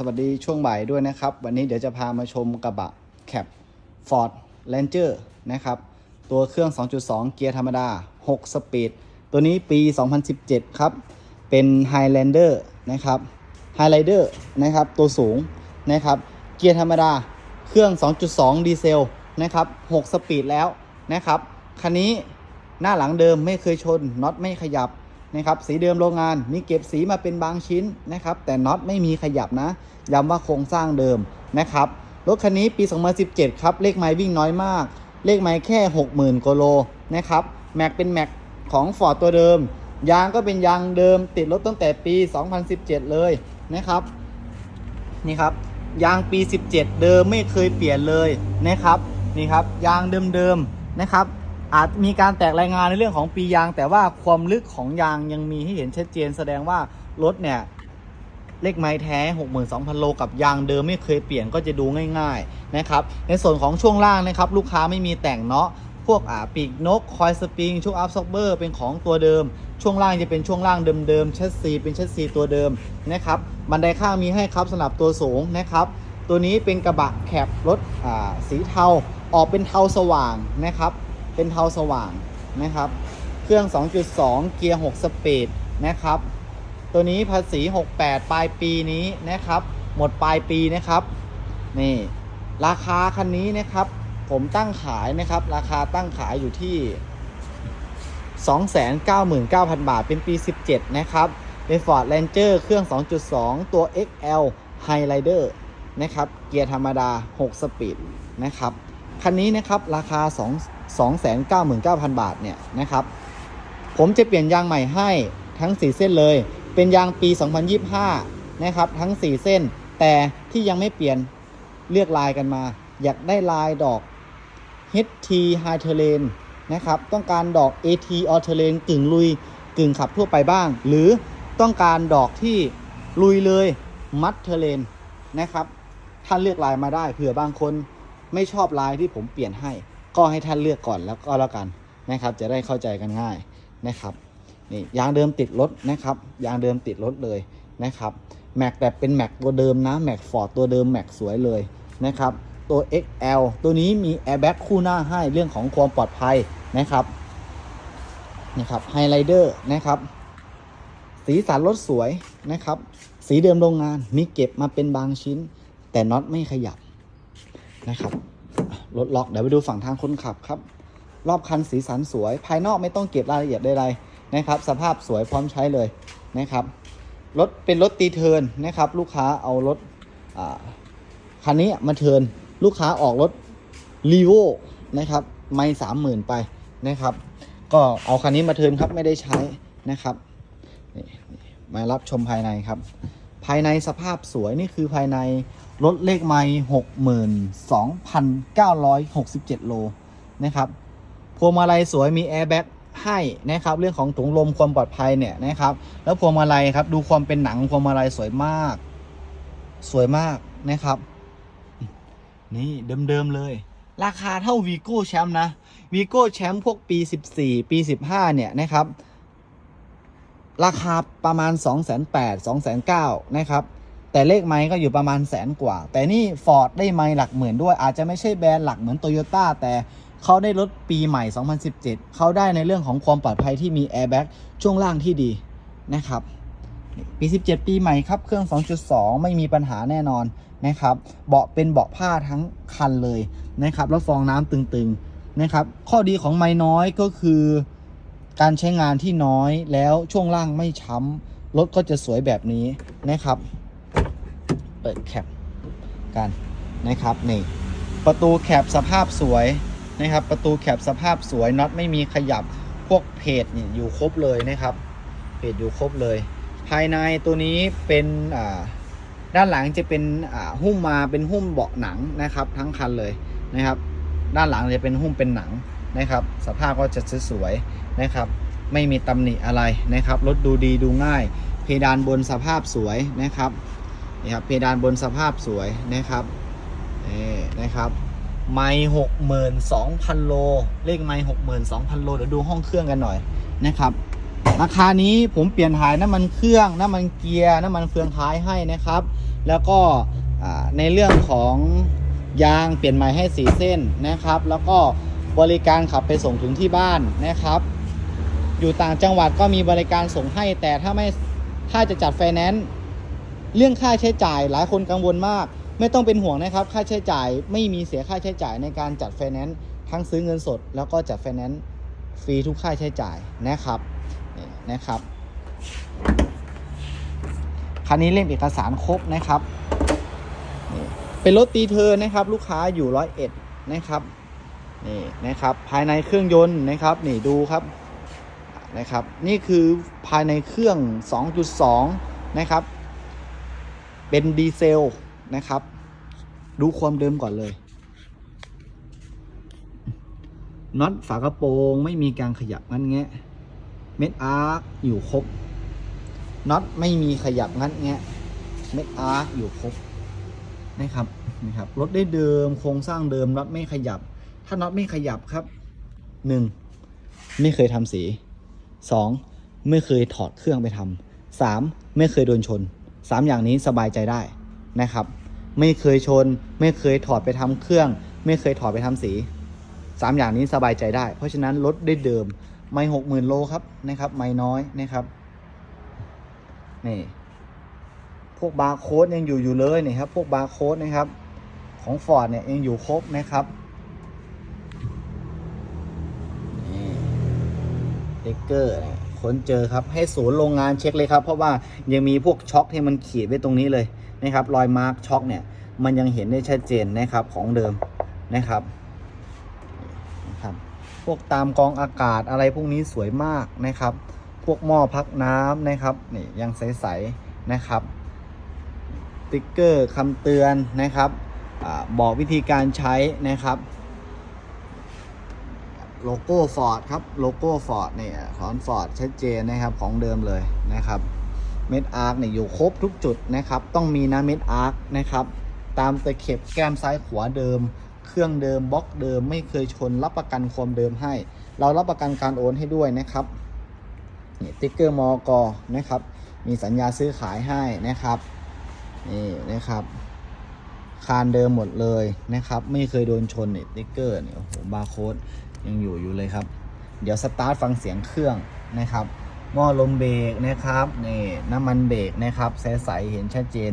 สวัสดีช่วงบ่ายด้วยนะครับ วันนี้เดี๋ยวจะพามาชมกระบะแคป Ford Ranger นะครับ ตัวเครื่อง 2.2 เกียร์ธรรมดา 6 สปีด ตัวนี้ปี 2017 ครับ เป็น Highlander นะครับ Highlander นะครับ ตัวสูงนะครับ เกียร์ธรรมดา เครื่อง 2.2 ดีเซลนะครับ 6 สปีดแล้วนะครับ คันนี้หน้าหลังเดิมไม่เคยชนน็อตไม่ขยับ นะครับสีเดิมโรงงานมีเก็บสีมาเป็นบางชิ้นนะครับ แต่น็อตไม่มีขยับนะ ย้ำว่าโครงสร้างเดิมนะครับรถคันนี้ปี 2017 ครับ เลขไมล์วิ่งน้อยมาก เลขไมล์แค่ 60,000กิโลนะครับแม็กเป็นแม็กของ Ford ตัวเดิม ยางก็เป็นยางเดิม ติดรถตั้งแต่ปี 2017 เลยนะครับนี่ครับยางปี 17 เดิมไม่เคยเปลี่ยนเลยนะครับนี่ครับยางเดิมๆนะครับ อาจมีการแตกรายงานในเรื่องของปียาง แต่ว่าความลึกของยางยังมีให้เห็นชัดเจน แสดงว่ารถเนี่ยเลขไม้แท้ 62,000 โลกับยางเดิมไม่เคยเปลี่ยนก็จะดูง่ายๆนะครับ ในส่วนของช่วงล่างนะครับ ลูกค้าไม่มีแต่งเนาะ พวกอ่าปีกนก คอยสปริง ช่วงอัพซ็อกเบอร์เป็นของตัวเดิม ช่วงล่างจะเป็นช่วงล่างเดิมๆชัดซีเป็นชัดซีตัวเดิมนะครับ บันไดข้างมีให้ครับสำหรับตัวสูงนะครับ ตัวนี้เป็นกระบะแคปรถอ่าสีเทา ออกเป็นเทาสว่างนะครับ เป็นเทาสว่างนะครับ เครื่อง 2.2 เกียร์ 6 สปีดนะครับ ตัวนี้ภาษี 68 ปลายปีนี้นะครับ หมดปลายปีนะครับ นี่ ราคาคันนี้นะครับ ผมตั้งขายนะครับ ราคาตั้งขายอยู่ที่ 299,000 บาท เป็นปี 17 นะครับเป็น Ford Ranger เครื่อง 2.2 ตัว XL Highlander นะครับ เกียร์ธรรมดา 6 สปีดนะครับ คันนี้นะครับ ราคา 2 299,000 บาทเนี่ยนะครับ ผมจะเปลี่ยนยางใหม่ให้ทั้ง 4 เส้นเลย เป็นยางปี 2025 นะครับทั้ง 4 เส้น แต่ที่ยังไม่เปลี่ยนเลือกลายกันมา อยากได้ลายดอก HT High Terrain นะครับ ต้องการดอก AT All Terrain กึ่งลุยกึ่งขับทั่วไปบ้าง หรือต้องการดอกที่ลุยเลยมัดเทเลนนะครับ ท่านเลือกลายมาได้เผื่อบางคนไม่ชอบลายที่ผมเปลี่ยนให้ ก็ให้ท่านเลือกก่อนแล้วก็แล้วกันนะครับ จะได้เข้าใจกันง่ายนะครับนี่ยางเดิมติดรถนะครับ ยางเดิมติดรถเลยนะครับแม็กแบบเป็นแม็กตัวเดิมนะแม็กฟอร์ดตัวเดิมแม็กสวยเลยนะครับตัว XL ตัวนี้มีแอร์แบ็กคู่หน้าให้เรื่องของความปลอดภัยนะครับนะครับไฮไลเดอร์นะครับสีสันรถสวยนะครับ สีเดิมโรงงานมีเก็บมาเป็นบางชิ้น แต่น็อตไม่ขยับนะครับ รถล็อกเดี๋ยวไปดูฝั่งทางคนขับครับ รอบคันสีสันสวย ภายนอกไม่ต้องเก็บรายละเอียดใดๆนะครับ สภาพสวยพร้อมใช้เลยนะครับรถเป็นรถตีเทินนะครับ ลูกค้าเอารถคันนี้มาเทินลูกค้าออกรถรีโวนะครับ ไม่สามหมื่นไปนะครับ ก็เอาคันนี้มาเทินครับไม่ได้ใช้นะครับนี่มารับชมภายในครับ ภายในสภาพสวยนี่คือภายใน รถเลขไม้หกหมื่นสองพันเก้าร้อยหกสิบเจ็ดโลนะครับพวงมาลัยสวยมีแอร์แบ็กให้นะครับ เรื่องของถุงลมความปลอดภัยเนี่ยนะครับ แล้วพวงมาลัยครับ ดูความเป็นหนังพวงมาลัยสวยมาก สวยมากนะครับ นี่เดิมๆเลย ราคาเท่าวีโก้แชมป์นะวีโก้แชมป์พวกปี 14 ปี 15 เนี่ยนะครับ ราคาประมาณ 2 8 0 0 0 2 9 0 0นะครับ แต่เลขไม้ก็อยู่ประมาณแสนกว่า แต่นี่ Ford ได้ไม้หลักหมื่นด้วย อาจจะไม่ใช่แบรนด์หลักเหมือน Toyota แต่เขาได้รถปีใหม่ 2017 เขาได้ในเรื่องของความปลอดภัยที่มีแอร์แบ็กช่วงล่างที่ดีนะครับ ปี 17 ปีใหม่ครับ เครื่อง 2.2 ไม่มีปัญหาแน่นอนนะครับ เบาะเป็นเบาะผ้าทั้งคันเลยนะครับ แล้วฟองน้ำตึงๆนะครับ ข้อดีของไม้น้อยก็คือ การใช้งานที่น้อยแล้วช่วงล่างไม่ช้ำรถก็จะสวยแบบนี้นะครับ เปิดแคปกันนะครับนี่ประตูแคปสภาพสวยนะครับ ประตูแคปสภาพสวยน็อตไม่มีขยับพวกเพจนี่อยู่ครบเลยนะครับเพจอยู่ครบเลย ภายในตัวนี้เป็นอ่าด้านหลังจะเป็นอ่าหุ้มมาเป็นหุ้มเบาะหนังนะครับ ทั้งคันเลยนะครับ ด้านหลังจะเป็นหุ้มเป็นหนังนะครับ สภาพก็จะสวยๆนะครับ ไม่มีตำหนิอะไรนะครับรถดูดีดูง่าย เพดานบนสภาพสวยนะครับ นี่ครับเพดานบนสภาพสวยนะครับนี่นะครับไม่หกหมื่นสองพันโล เลขไม่หกหมื่นสองพันโลเดี๋ยวดูห้องเครื่องกันหน่อยนะครับ ราคานี้ผมเปลี่ยนถ่ายน้ำมันเครื่องน้ำมันเกียร์น้ำมันเฟืองท้ายให้นะครับ แล้วก็ในเรื่องของยางเปลี่ยนใหม่ให้สีเส้นนะครับ แล้วก็บริการขับไปส่งถึงที่บ้านนะครับ อยู่ต่างจังหวัดก็มีบริการส่งให้แต่ถ้าไม่ถ้าจะจัดไฟแนนซ์ เรื่องค่าใช้จ่ายหลายคนกังวลมาก ไม่ต้องเป็นห่วงนะครับ ค่าใช้จ่ายไม่มีเสียค่าใช้จ่ายในการจัดไฟแนนซ์ทั้งซื้อเงินสด แล้วก็จัดไฟแนนซ์ฟรีทุกค่าใช้จ่ายนะครับนี่นะครับคันนี้เล่มเอกสารครบนะครับนี่เป็นรถตีเทอร์นะครับ ลูกค้าอยู่ร้อยเอ็ดนะครับนี่นะครับ ภายในเครื่องยนต์นะครับนี่ดูครับนะครับ นี่คือภายในเครื่อง 2.2 นะครับ เป็นดีเซลนะครับ ดูความเดิมก่อนเลยน็อตฝากระโปรงไม่มีการขยับงั้นแงะเม็ดอาร์คอยู่ครบน็อตไม่มีขยับงั้นแงะเม็ดอาร์คอยู่ครบนะครับนะครับรถได้เดิมโครงสร้างเดิมน็อตไม่ขยับ ถ้าน็อตไม่ขยับครับหนึ่งไม่เคยทำสีสองไม่เคยถอดเครื่องไปทำสามไม่เคยโดนชน สามอย่างนี้สบายใจได้นะครับ ไม่เคยชน ไม่เคยถอดไปทำเครื่อง ไม่เคยถอดไปทำสีสามอย่างนี้สบายใจได้ เพราะฉะนั้นรถได้เดิม ไม่หกหมื่นโลครับนะครับ ไม่น้อยนะครับนี่พวกบาร์โค้ดยังอยู่อยู่เลยนี่ครับพวกบาร์โค้ดนะครับ ของฟอร์ดเนี่ยยังอยู่ครบนะครับนี่เด็กเกอร์ ค้นเจอครับ ให้ศูนย์โรงงานเช็คเลยครับ เพราะว่ายังมีพวกช็อคที่มันขีดไว้ตรงนี้เลยนะครับ รอยมาร์กช็อคเนี่ย มันยังเห็นได้ชัดเจนนะครับของเดิมนะครับนะครับ พวกตามกองอากาศอะไรพวกนี้สวยมากนะครับ พวกหม้อพักน้ำนะครับนี่ยังใสๆนะครับติ๊กเกอร์คำเตือนนะครับอบอกวิธีการใช้นะครับ โลโก้ฟอร์ดครับโลโก้ฟอร์ดเนี่ยของฟอร์ดชัดเจนนะครับของเดิมเลยนะครับเม็ดอาร์คเนี่ยอยู่ครบทุกจุดนะครับ ต้องมีนะเม็ดอาร์คนะครับ ตามตะเข็บแก้มซ้ายขวาเดิม เครื่องเดิมบล็อกเดิมไม่เคยชนรับประกันความเดิมให้ เรารับประกันการโอนให้ด้วยนะครับนี่ติ๊กเกอร์มอกอนะครับ มีสัญญาซื้อขายให้นะครับนี่นะครับ คานเดิมหมดเลยนะครับ ไม่เคยโดนชนนี่ติ๊กเกอร์เนี่ยโอ้โหบาร์โค้ด ยังอยู่อยู่เลยครับ เดี๋ยวสตาร์ทฟังเสียงเครื่องนะครับหม้อลมเบรกนะครับนี่น้ำมันเบรกนะครับใสๆเห็นชัดเจน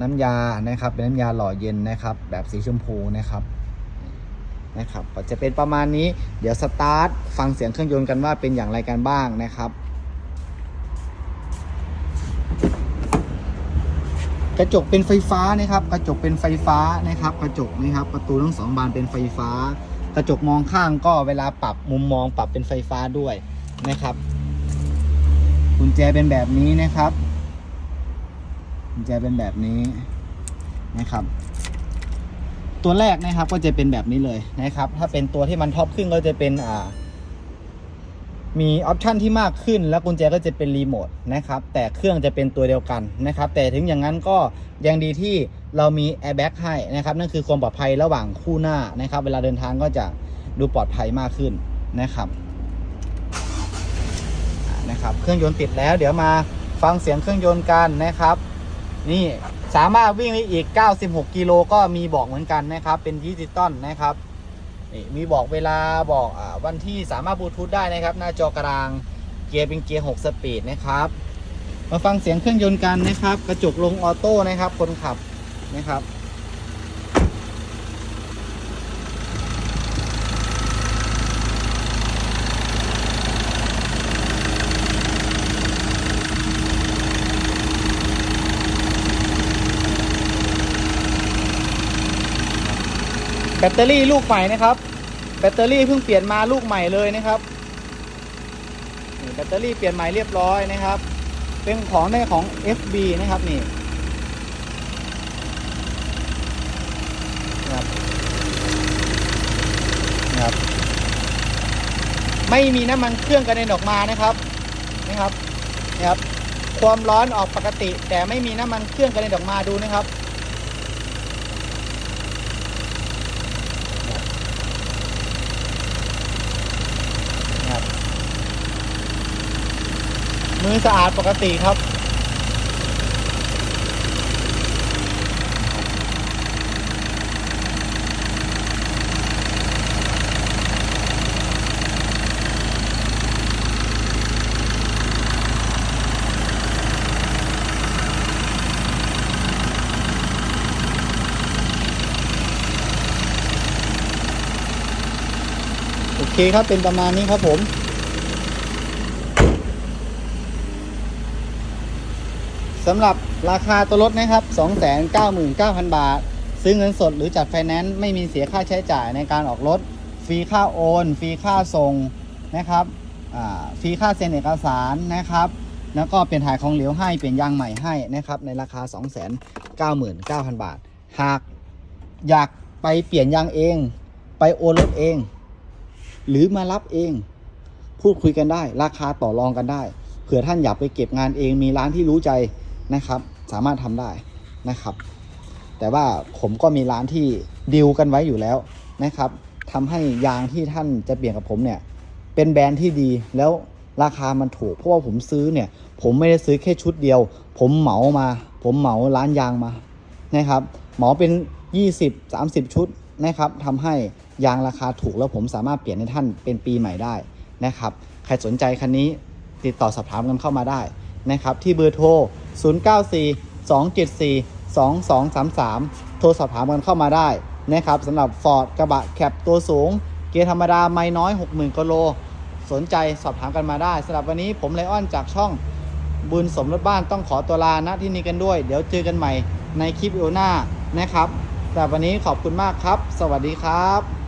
น้ำยานะครับ เป็นน้ำยาหล่อเย็นนะครับ แบบสีชมพูนะครับนะครับก็จะเป็นประมาณนี้เดี๋ยวสตาร์ทฟังเสียงเครื่องยนต์กันว่าเป็นอย่างไรกันบ้างนะครับกระจกเป็นไฟฟ้านะครับ กระจกเป็นไฟฟ้านะครับ กระจกนะครับ ประตูทั้งสองบานเป็นไฟฟ้า กระจกมองข้างก็เวลาปรับมุมมองปรับเป็นไฟฟ้าด้วยนะครับกุญแจเป็นแบบนี้นะครับกุญแจเป็นแบบนี้นะครับ ตัวแรกนะครับก็จะเป็นแบบนี้เลยนะครับ ถ้าเป็นตัวที่มันท็อปขึ้นก็จะเป็นอ่า มีออปชันที่มากขึ้น แล้วกุญแจก็จะเป็นรีโมทนะครับ แต่เครื่องจะเป็นตัวเดียวกันนะครับ แต่ถึงอย่างนั้นก็ยังดีที่เรามีแอร์แบ็กให้นะครับ นั่นคือความปลอดภัยระหว่างคู่หน้านะครับ เวลาเดินทางก็จะดูปลอดภัยมากขึ้นนะครับนะครับ เครื่องยนต์ติดแล้ว เดี๋ยวมาฟังเสียงเครื่องยนต์กันนะครับ นี่สามารถวิ่งได้อีก 96 กิโลก็มีบอกเหมือนกันนะครับ เป็นดิจิตอลนะครับ นี่มีบอกเวลาบอกอวันที่สามารถบลูทูธได้นะครับ หน้าจอกลางเกียร์เป็นเกียร์ 6 สปีดนะครับ มาฟังเสียงเครื่องยนต์กันนะครับ กระจกลงออโต้นะครับ คนขับนะครับแบตเตอรี่ลูกใหม่นะครับ แบตเตอรี่เพิ่งเปลี่ยนมาลูกใหม่เลยนะครับนี่แบตเตอรี่เปลี่ยนใหม่เรียบร้อยนะครับ เป็นของในของ FB นะครับนี่นะครับนะครับ ไม่มีน้ำมันเครื่องกระเด็นออกมานะครับนะครับนะครับ ความร้อนออกปกติ แต่ไม่มีน้ำมันเครื่องกระเด็นออกมาดูนะครับนะครับ มือสะอาดปกติครับโอเคครับเป็นประมาณนี้ครับผม สำหรับราคาตัวรถนะครับ 299,000 บาท ซื้อเงินสดหรือจัดไฟแนนซ์ไม่มีเสียค่าใช้จ่ายในการออกรถ ฟรีค่าโอน ฟรีค่าส่งนะครับฟรีค่าเซ็นเอกสารนะครับ แล้วก็เปลี่ยนถ่ายของเหลวให้ เปลี่ยนยางใหม่ให้นะครับในราคา 299,000 บาท หากอยากไปเปลี่ยนยางเอง ไปโอนรถเอง หรือมารับเอง พูดคุยกันได้ ราคาต่อรองกันได้เผื่อท่านอยากไปเก็บงานเองมีร้านที่รู้ใจ นะครับ สามารถทำได้นะครับ แต่ว่าผมก็มีร้านที่ดีลกันไว้อยู่แล้วนะครับทำให้ยางที่ท่านจะเปลี่ยนกับผมเนี่ยเป็นแบรนด์ที่ดีแล้วราคามันถูก เพราะว่าผมซื้อเนี่ย ผมไม่ได้ซื้อแค่ชุดเดียว ผมเหมามา ผมเหมาร้านยางมานะครับเหมาเป็น 20 30 ชุดนะครับทำให้ยางราคาถูกแล้วผมสามารถเปลี่ยนให้ท่านเป็นปีใหม่ได้นะครับ ใครสนใจคันนี้ติดต่อสอบถามกันเข้ามาได้ นะครับ ที่เบอร์โทร 094 274 2233 โทรสอบถามกันเข้ามาได้นะครับสำหรับ Ford กระบะแคปตัวสูง เกียร์ธรรมดาไม่น้อย 60,000กิโล สนใจสอบถามกันมาได้สำหรับวันนี้ผมไลออนจากช่องบุญสมรถบ้านต้องขอตัวลาณที่นี้กันด้วย เดี๋ยวเจอกันใหม่ในคลิปวิดีโอหน้านะครับสำหรับวันนี้ขอบคุณมากครับ สวัสดีครับ